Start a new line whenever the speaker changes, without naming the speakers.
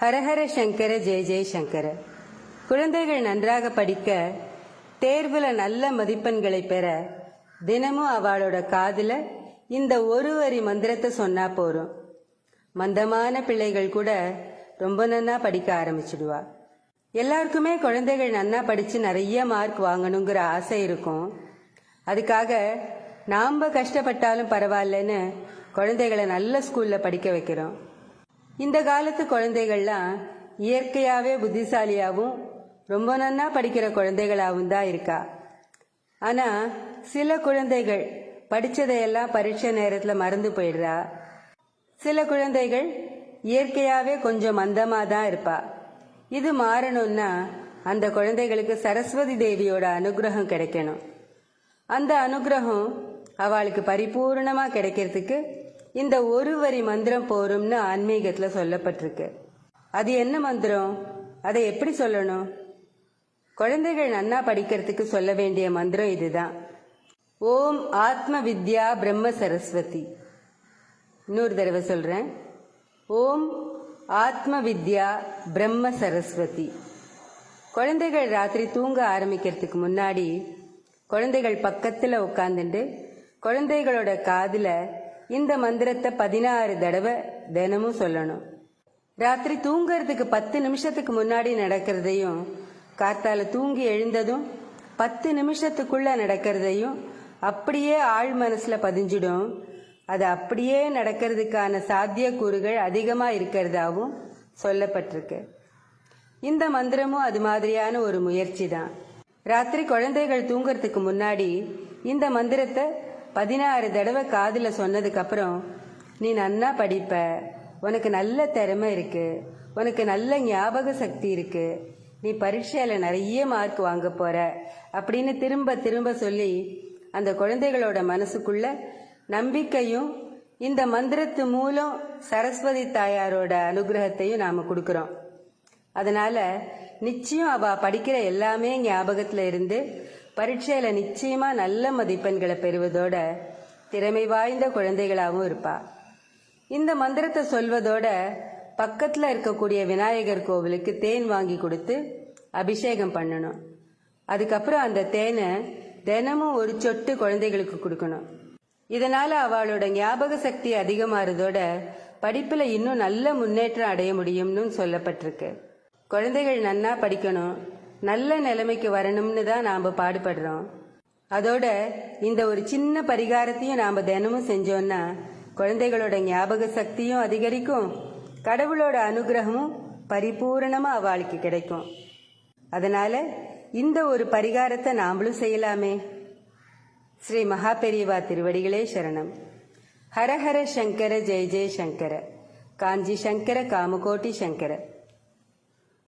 ஹரஹர சங்கர ஜெய ஜெய சங்கர. குழந்தைகள் நன்றாக படிக்க தேர்வில் நல்ல மதிப்பெண்களை பெற தினமும் அவளோட காதில் இந்த ஒரு வரி மந்திரத்தை சொன்னா போறோம் மந்தமான பிள்ளைகள் கூட ரொம்ப நன்னா படிக்க ஆரம்பிச்சிடுவா. எல்லாருக்குமே குழந்தைகள் நன்னா படித்து நிறைய மார்க் வாங்கணுங்கிற ஆசை இருக்கும். அதுக்காக நாம் கஷ்டப்பட்டாலும் பரவாயில்லன்னு குழந்தைகளை நல்ல ஸ்கூலில் படிக்க வைக்கிறோம். இந்த காலத்து குழந்தைகள்லாம் இயற்கையாகவே புத்திசாலியாகவும் ரொம்ப நன்னா படிக்கிற குழந்தைகளாகவும் தான் இருக்கா. ஆனால் சில குழந்தைகள் படித்ததையெல்லாம் பரீட்சை நேரத்தில் மறந்து போயிடுறா. சில குழந்தைகள் இயற்கையாகவே கொஞ்சம் மந்தமாக தான் இருப்பா. இது மாறணும்னா அந்த குழந்தைகளுக்கு சரஸ்வதி தேவியோட அனுகிரகம் கிடைக்கணும். அந்த அனுகிரகம் அவளுக்கு பரிபூர்ணமாக கிடைக்கிறதுக்கு இந்த ஒரு வரி மந்திரம் போரும்னு ஆன்மீகத்தில் சொல்லப்பட்டிருக்கு. அது என்ன மந்திரம்? அதை எப்படி சொல்லணும்? குழந்தைகள் நன்னா படிக்கிறதுக்கு சொல்ல வேண்டிய மந்திரம் இதுதான். ஓம் ஆத்ம வித்யா பிரம்ம சரஸ்வதி. இன்னொரு தடவை சொல்கிறேன் ஓம் ஆத்ம வித்யா பிரம்ம சரஸ்வதி. குழந்தைகள் ராத்திரி தூங்க ஆரம்பிக்கிறதுக்கு முன்னாடி குழந்தைகள் பக்கத்தில் உட்காந்துட்டு குழந்தைகளோட காதில் இந்த மந்திரத்தை பதினாறு தடவை தினமும் சொல்லணும். ராத்திரி தூங்கிறதுக்கு பத்து நிமிஷத்துக்கு முன்னாடி நடக்கிறதையும் காத்தால தூங்கி எழுந்ததும் பத்து நிமிஷத்துக்குள்ள நடக்கிறதையும் அப்படியே ஆழ் மனசுல பதிஞ்சிடும். அது அப்படியே நடக்கிறதுக்கான சாத்தியக்கூறுகள் அதிகமா இருக்கிறதாவும் சொல்லப்பட்டிருக்கு. இந்த மந்திரமும் அது மாதிரியான ஒரு முயற்சி தான். ராத்திரி குழந்தைகள் தூங்குறதுக்கு முன்னாடி இந்த மந்திரத்தை பதினாறு தடவை காதில் சொன்னதுக்கப்புறம் நீ நன்னா படிப்ப. உனக்கு நல்ல திறமை இருக்கு. உனக்கு நல்ல ஞாபக சக்தி இருக்கு. நீ பரீட்சையில் நிறைய மார்க் வாங்க போற. அப்படின்னு திரும்ப திரும்ப சொல்லி அந்த குழந்தைகளோட மனசுக்குள்ள நம்பிக்கையும் இந்த மந்திரத்து மூலம் சரஸ்வதி தாயாரோட அனுகிரகத்தையும் நாம கொடுக்குறோம். அதனால நிச்சயம் அவ படிக்கிற எல்லாமே ஞாபகத்துல இருந்து பரீட்சையில நிச்சயமா நல்ல மதிப்பெண்களை பெறுவதோட திறமை வாய்ந்த குழந்தைகளாகவும் இருப்பா. இந்த மந்திரத்தை சொல்வதோட பக்கத்துல இருக்கக்கூடிய விநாயகர் கோவிலுக்கு தேன் வாங்கி கொடுத்து அபிஷேகம் பண்ணணும். அதுக்கப்புறம் அந்த தேனை தினமும் ஒரு சொட்டு குழந்தைகளுக்கு கொடுக்கணும். இதனால அவளோட ஞாபக சக்தி அதிகமாறதோட படிப்புல இன்னும் நல்ல முன்னேற்றம் அடைய முடியும்னு சொல்லப்பட்டிருக்கு. குழந்தைகள் நன்னா படிக்கணும். நல்ல நிலைமைக்கு வரணும்னு தான் நாம் பாடுபடுறோம். அதோட இந்த ஒரு சின்ன பரிகாரத்தையும் நாம் தினமும் செஞ்சோம்னா குழந்தைகளோட ஞாபக சக்தியும் அதிகரிக்கும். கடவுளோட அனுகிரகமும் பரிபூரணமாக அவளுக்கு கிடைக்கும். அதனால் இந்த ஒரு பரிகாரத்தை நாமளும் செய்யலாமே. ஸ்ரீ மகாபெரிவா திருவடிகளே சரணம். ஹரஹர சங்கர ஜெய ஜெய சங்கர. காஞ்சி சங்கர காமகோட்டி சங்கர.